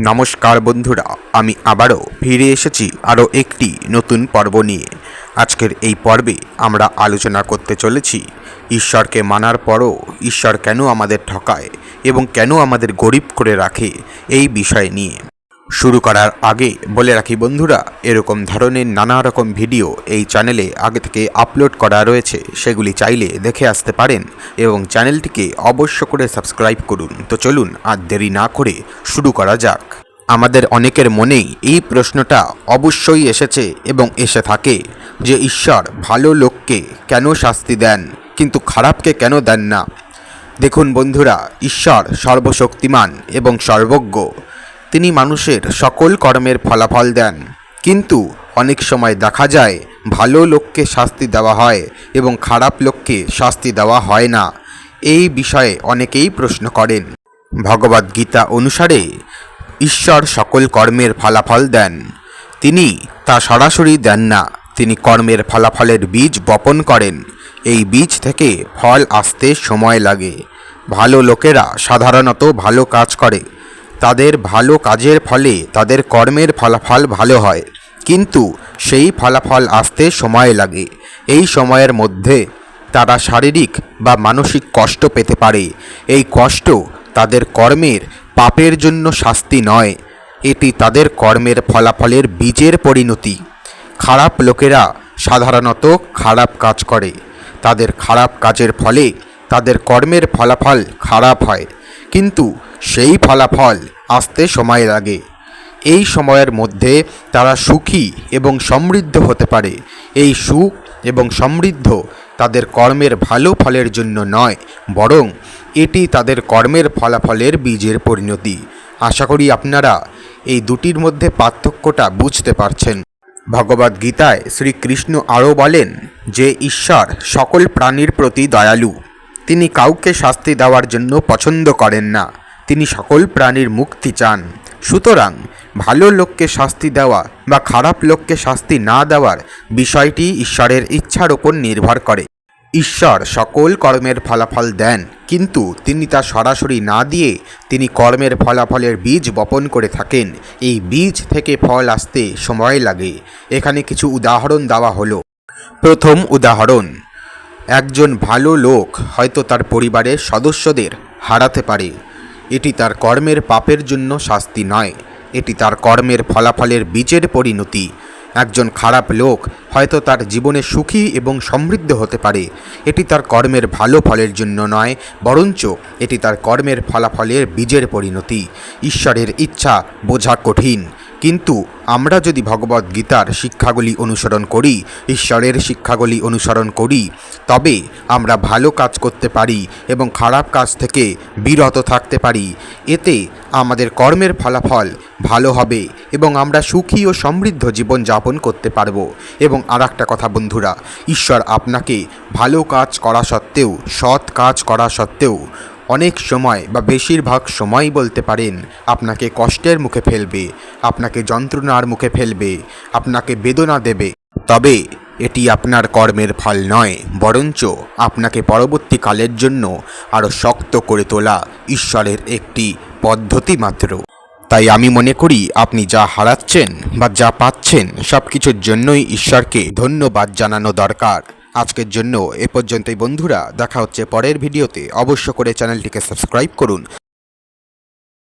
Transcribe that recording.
নমস্কার বন্ধুরা, আমি আবারও ফিরে এসেছি আরও একটি নতুন পর্ব নিয়ে। আজকের এই পর্বে আমরা আলোচনা করতে চলেছি, ঈশ্বরকে মানার পরও ঈশ্বর কেন আমাদের ঠকায় এবং কেন আমাদের গরিব করে রাখে এই বিষয় নিয়ে। শুরু করার আগে বলে রাখি বন্ধুরা, এরকম ধরনের নানা রকম ভিডিও এই চ্যানেলে আগে থেকে আপলোড করা রয়েছে। সেগুলি চাইলে দেখে আসতে পারেন এবং চ্যানেলটিকে অবশ্য করে সাবস্ক্রাইব করুন। তো চলুন আর দেরি না করে শুরু করা যাক। আমাদের অনেকের মনেই এই প্রশ্নটা অবশ্যই এসেছে এবং এসে থাকে যে, ঈশ্বর ভালো লোককে কেন শাস্তি দেন, কিন্তু খারাপকে কেন দেন না? দেখুন বন্ধুরা, ঈশ্বর সর্বশক্তিমান এবং সর্বজ্ঞ। তিনি মানুষের সকল কর্মের ফলাফল দেন। কিন্তু অনেক সময় দেখা যায়, ভালো লোককে শাস্তি দেওয়া হয় এবং খারাপ লোককে শাস্তি দেওয়া হয় না। এই বিষয়ে অনেকেই প্রশ্ন করেন। ভগবদ্গীতা অনুসারে ঈশ্বর সকল কর্মের ফলাফল দেন। তিনি তা সরাসরি দেন না, তিনি কর্মের ফলাফলের বীজ বপন করেন। এই বীজ থেকে ফল আসতে সময় লাগে। ভালো লোকেরা সাধারণত ভালো কাজ করে। তাদের ভালো কাজের ফলে তাদের কর্মের ফলাফল ভালো হয়। কিন্তু সেই ফলাফল আসতে সময় লাগে। এই সময়ের মধ্যে তারা শারীরিক বা মানসিক কষ্ট পেতে পারে। এই কষ্ট তাদের কর্মের পাপের জন্য শাস্তি নয়। এটি তাদের কর্মের ফলাফলের বীজের পরিণতি। খারাপ লোকেরা সাধারণত খারাপ কাজ করে। তাদের খারাপ কাজের ফলে তাদের কর্মের ফলাফল খারাপ হয়। কিন্তু সেই ফলাফল আসতে সময় লাগে। এই সময়ের মধ্যে তারা সুখী এবং সমৃদ্ধ হতে পারে। এই সুখ এবং সমৃদ্ধ তাদের কর্মের ভালো ফলের জন্য নয়, বরং এটি তাদের কর্মের ফলাফলের বীজের পরিণতি। আশা করি আপনারা এই দুটির মধ্যে পার্থক্যটা বুঝতে পারছেন। ভগবদ্গীতায় শ্রীকৃষ্ণ আরও বলেন যে, ঈশ্বর সকল প্রাণীর প্রতি দয়ালু। তিনি কাউকে শাস্তি দেওয়ার জন্য পছন্দ করেন না। তিনি সকল প্রাণীর মুক্তি চান। সুতরাং ভালো লোককে শাস্তি দেওয়া বা খারাপ লোককে শাস্তি না দেওয়ার বিষয়টি ঈশ্বরের ইচ্ছার ওপর নির্ভর করে। ঈশ্বর সকল কর্মের ফলাফল দেন, কিন্তু তিনি তা সরাসরি না দিয়ে তিনি কর্মের ফলাফলের বীজ বপন করে থাকেন। এই বীজ থেকে ফল আসতে সময় লাগে। এখানে কিছু উদাহরণ দেওয়া হলো। প্রথম উদাহরণ, একজন ভালো লোক হয়তো তার পরিবারের সদস্যদের হারাতে পারে। এটি তার কর্মের পাপের জন্য শাস্তি নয়। এটি তার কর্মের ফলাফলের বীজের পরিণতি। একজন খারাপ লোক হয়তো তার জীবনে সুখী এবং সমৃদ্ধ হতে পারে। এটি তার কর্মের ভালো ফলের জন্য নয়, বরঞ্চ এটি তার কর্মের ফলাফলের বীজের পরিণতি। ঈশ্বরের ইচ্ছা বোঝা কঠিন, কিন্তু আমরা যদি ভগবদ্গীতার শিক্ষাগুলি অনুসরণ করি, ঈশ্বরের শিক্ষাগুলি অনুসরণ করি, তবে আমরা ভালো কাজ করতে পারি এবং খারাপ কাজ থেকে বিরত থাকতে পারি। এতে আমাদের কর্মের ফলাফল ভালো হবে এবং আমরা সুখী ও সমৃদ্ধ জীবন যাপন করতে পারব। এবং আর একটা কথা বন্ধুরা, ঈশ্বর আপনাকে ভালো কাজ করা সত্ত্বেও, সৎ কাজ করা সত্ত্বেও অনেক সময় বা বেশিরভাগ সময় বলতে পারেন, আপনাকে কষ্টের মুখে ফেলবে, আপনাকে যন্ত্রণার মুখে ফেলবে, আপনাকে বেদনা দেবে। তবে এটি আপনার কর্মের ফল নয়, বরঞ্চ আপনাকে পরবর্তীকালের জন্য আরও শক্ত করে তোলা ঈশ্বরের একটি পদ্ধতি মাত্র। তাই আমি মনে করি, আপনি যা হারাচ্ছেন বা যা পাচ্ছেন সব কিছুর জন্যই ঈশ্বরকে ধন্যবাদ জানানো দরকার। আজকের জন্য এ পর্যন্তই বন্ধুরা দেখা হচ্ছে পরের ভিডিওতে। অবশ্য করে চ্যানেলটিকে সাবস্ক্রাইব করুন।